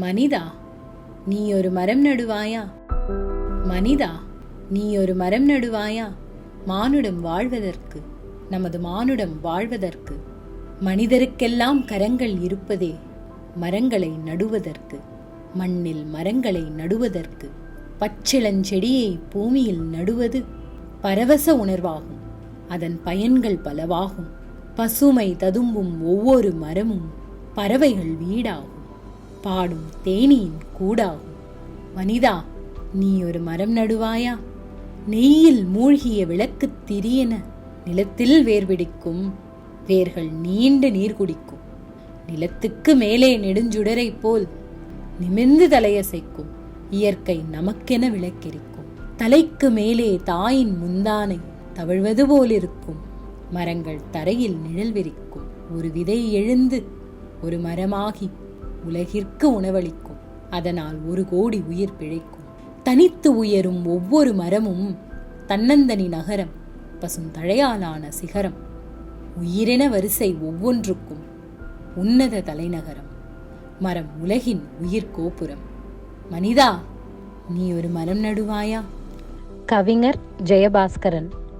மனிதா நீ ஒரு மரம் நடுவாயா? மனிதா நீ ஒரு மரம் நடுவாயா? மானுடம் வாழ்வதற்கு நமது மானுடம் வாழ்வதற்கு மனிதருக்கெல்லாம் கரங்கள் இருப்பதே மரங்களை நடுவதற்கு மண்ணில் மரங்களை நடுவதற்கு பச்சிளஞ்செடியை பூமியில் நடுவது பரவச உணர்வாகும் அதன் பயன்கள் பலவாகும் பசுமை ததும்பும் ஒவ்வொரு மரமும் பறவைகள் வீடாகும். பாடும் தேனியின் கூடாகும். வனிதா நீ ஒரு மரம் நடுவாயா? நெய்யில் மூழ்கிய விளக்குத் திரியென நிலத்தில் வேர்பிடிக்கும் வேர்கள் நீண்ட நீர் குடிக்கும். நிலத்துக்கு மேலே நெடுஞ்சுடரைப் போல் நிமிர்ந்து தலையசைக்கும். இயற்கை நமக்கென விளக்கிருக்கும். தலைக்கு மேலே தாயின் முந்தானை தவழ்வது போலிருக்கும். மரங்கள் தரையில் நிழல் விரிக்கும் ஒரு விதை எழுந்து ஒரு மரமாகி உலகிற்கு உணவளிக்கும். அதனால் ஒரு கோடி உயிர் பிழைக்கும். தனித்து உயரும் ஒவ்வொரு மரமும் தன்னந்தனி நகரம் பசும் தழையாலான சிகரம். உயிரென வரிசை ஒவ்வொன்றுக்கும் உன்னத தலைநகரம். மரம் உலகின் உயிர் கோபுரம். மனிதா நீ ஒரு மரம் நடுவாயா? கவிஞர் ஜெயபாஸ்கரன்.